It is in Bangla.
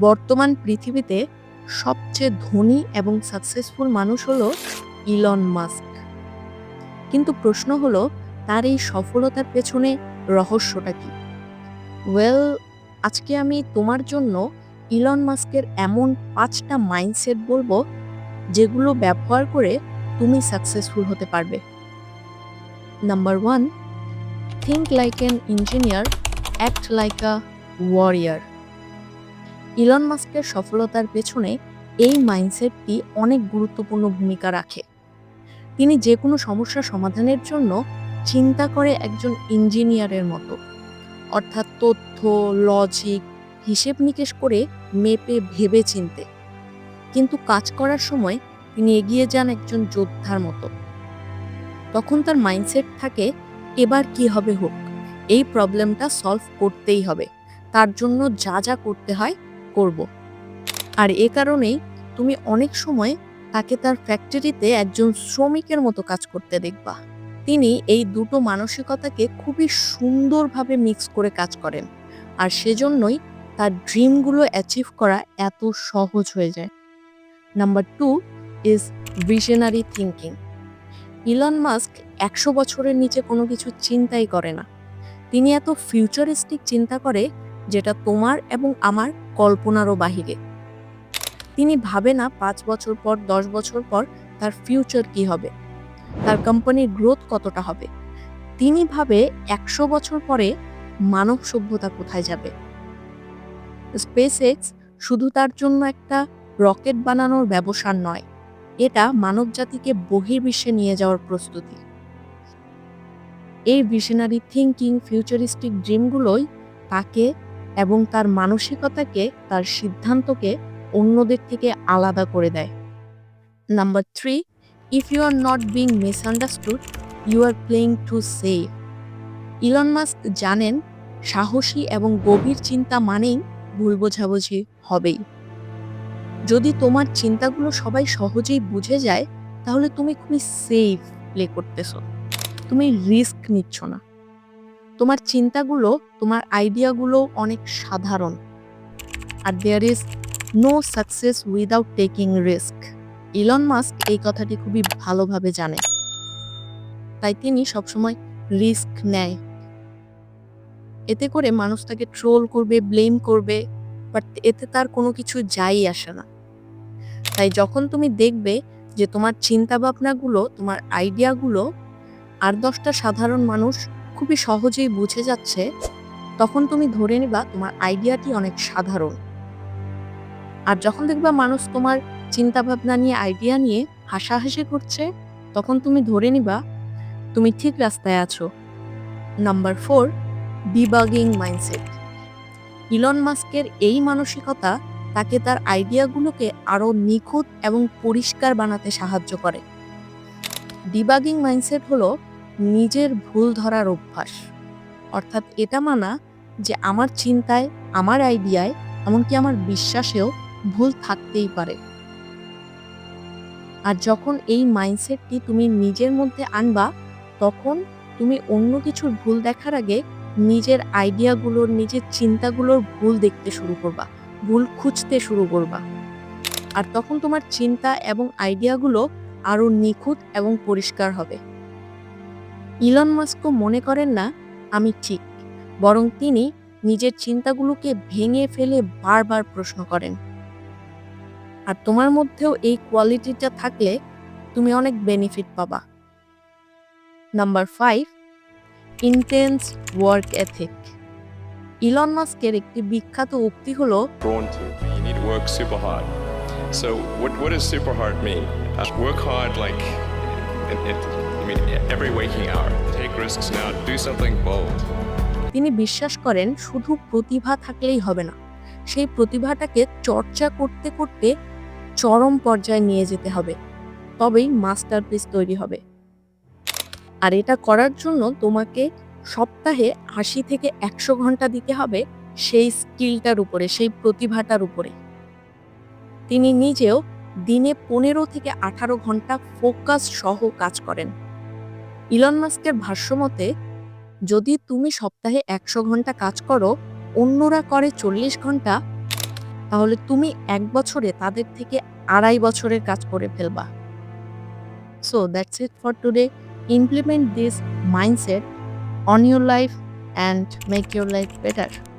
বর্তমান পৃথিবীতে সবচেয়ে ধনী এবং সাকসেসফুল মানুষ হলো ইলন মাস্ক কিন্তু প্রশ্ন হলো, তার এই সফলতার পেছনে রহস্যটা কি? ওয়েল আজকে আমি তোমার জন্য ইলন মাস্কের এমন পাঁচটা মাইন্ডসেট বলব, যেগুলো ব্যবহার করে তুমি সাকসেসফুল হতে পারবে। Number one think like an engineer act like a warrior Elon মাস্কের সফলতার পেছনে এই মাইন্ডসেটটি অনেক গুরুত্বপূর্ণ ভূমিকা রাখে। তিনি যে কোনো সমস্যা সমাধানের জন্য চিন্তা করে একজন ইঞ্জিনিয়ারের মতো। অর্থাৎ তথ্য লজিক হিসেব নিকেশ করে মেপে ভেবে চিনতে। কিন্তু কাজ করার সময় তিনি এগিয়ে যান একজন যোদ্ধার মতো। তখন তার মাইন্ডসেট থাকে, এবার কি হবে হোক? এই প্রবলেমটা সলভ করতেই হবে। তার জন্য যা যা করতে হয় করব। আর এ কারণেই তুমি অনেক সময় তাকে তার ফ্যাক্টরিতে একজন শ্রমিকের মতো কাজ করতে দেখবা। তিনি এই দুটো মানসিকতাকে খুবই সুন্দরভাবে মিক্স করে কাজ করেন। আর সেজন্যই তার ড্রিমগুলো অ্যাচিভ করা এত সহজ হয়ে যায়। Number two is visionary thinking Elon Musk একশো বছরের নিচে কোনো কিছু চিন্তাই করে না। তিনি এত ফিউচারিস্টিক চিন্তা করে যেটা তোমার এবং আমার কল্পনারও বাহিরে। তিনি ভাবে না পাঁচ বছর পর, দশ বছর পর তার ফিউচার কি হবে? তার কোম্পানির গ্রোথ কতটা হবে? তিনি ভাবে একশো বছর পরে মানব সভ্যতা কোথায় যাবে? স্পেস এক্স শুধু তার জন্য একটা রকেট বানানোর ব্যবসা নয়, এটা মানবজাতিকে বহির্বিশ্বে নিয়ে যাওয়ার প্রস্তুতি। এই ভিশনারি থিঙ্কিং ফিউচারিস্টিক ড্রিমগুলোই তাকে এবং তার মানসিকতাকে, তার সিদ্ধান্তকে অন্যদের থেকে আলাদা করে দেয়। Number three if you are not being misunderstood you are playing too safe Elon Musk জানেন, সাহসী এবং গভীর চিন্তা মানেই ভুল বোঝাবুঝি হবেই। যদি তোমার চিন্তাগুলো সবাই সহজেই বুঝে যায়, তাহলে তুমি খুবই সেফ প্লে করতেছো। তুমি রিস্ক নিচ্ছ না। তোমার চিন্তাগুলো, তোমার আইডিয়াগুলো অনেক সাধারণ। আর there is no success without taking risk Elon Musk এই কথাটি খুবই ভালোভাবে জানে। তাই তিনি সবসময় রিস্ক নেয়। এতে করে মানুষ তাকে ট্রোল করবে ব্লেম করবে বাট এতে তার কোনো কিছু যাই আসে না। তাই যখন তুমি দেখবে যে তোমার চিন্তা ভাবনাগুলো তোমার আইডিয়াগুলো, আর দশটা সাধারণ মানুষ খুবই সহজেই বুঝে যাচ্ছে, তখন তুমি ধরে নিবা তোমার আইডিয়াটি অনেক সাধারণ। আর যখন দেখবা মানুষ তোমার চিন্তা ভাবনা নিয়ে, আইডিয়া নিয়ে হাসাহাসি করছে, তখন তুমি ধরে নিবা তুমি ঠিক রাস্তায় আছো। Number four, debugging mindset. Elon মাস্কের এই মানসিকতা তাকে তার আইডিয়াগুলোকে আরও নিখুঁত এবং পরিষ্কার বানাতে সাহায্য করে। ডিবাগিং মাইন্ডসেট হলো নিজের ভুল ধরার অভ্যাস। অর্থাৎ এটা মানা যে আমার চিন্তায়, আমার আইডিয়ায়, এমনকি আমার বিশ্বাসেও ভুল থাকতেই পারে। আর যখন এই মাইন্ডসেটটি তুমি নিজের মধ্যে আনবা, তখন তুমি অন্য কিছুর ভুল দেখার আগে নিজের আইডিয়াগুলোর, নিজের চিন্তাগুলোর ভুল দেখতে শুরু করবা, ভুল খুঁজতে শুরু করবা। আর তখন তোমার চিন্তা এবং আইডিয়াগুলো আরও নিখুঁত এবং পরিষ্কার হবে। ইলন মাস্কও মনে করেন না আমি ঠিক বরং তিনি নিজের চিন্তাগুলোকে ভেঙে ফেলে বারবার প্রশ্ন করেন আর তোমার মধ্যেও এই কোয়ালিটিটা থাকলে তুমি অনেক বেনিফিট পাবা number five intense work ethic Elon মাস্কের একটি বিখ্যাত উক্তি হলো. So, what, what does super hard mean? Uh, work hard like, it, it, I mean, every waking hour. Take risks now. Do something bold. তিনি বিশ্বাস করেন শুধু প্রতিভা থাকলেই হবে না সেই প্রতিভাটাকে চর্চা করতে করতে চরম পর্যায়ে নিয়ে যেতে হবে তবেই মাস্টারপিস তৈরি হবে আর এটা করার জন্য তোমাকে সপ্তাহে আশি থেকে একশো ঘণ্টা দিতে হবে সেই স্কিলটার উপরে সেই প্রতিভাটার উপরে তিনি নিজেও দিনে পনেরো থেকে আঠারো ঘণ্টা ফোকাস সহ কাজ করেন ইলন মাস্কের ভাষ্যমতে, যদি তুমি সপ্তাহে একশো ঘণ্টা কাজ করো, অন্যরা করে চল্লিশ ঘণ্টা, তাহলে তুমি এক বছরে তাদের থেকে আড়াই বছরের কাজ করে ফেলবা। So that's it for today implement this mindset on your life and make your life better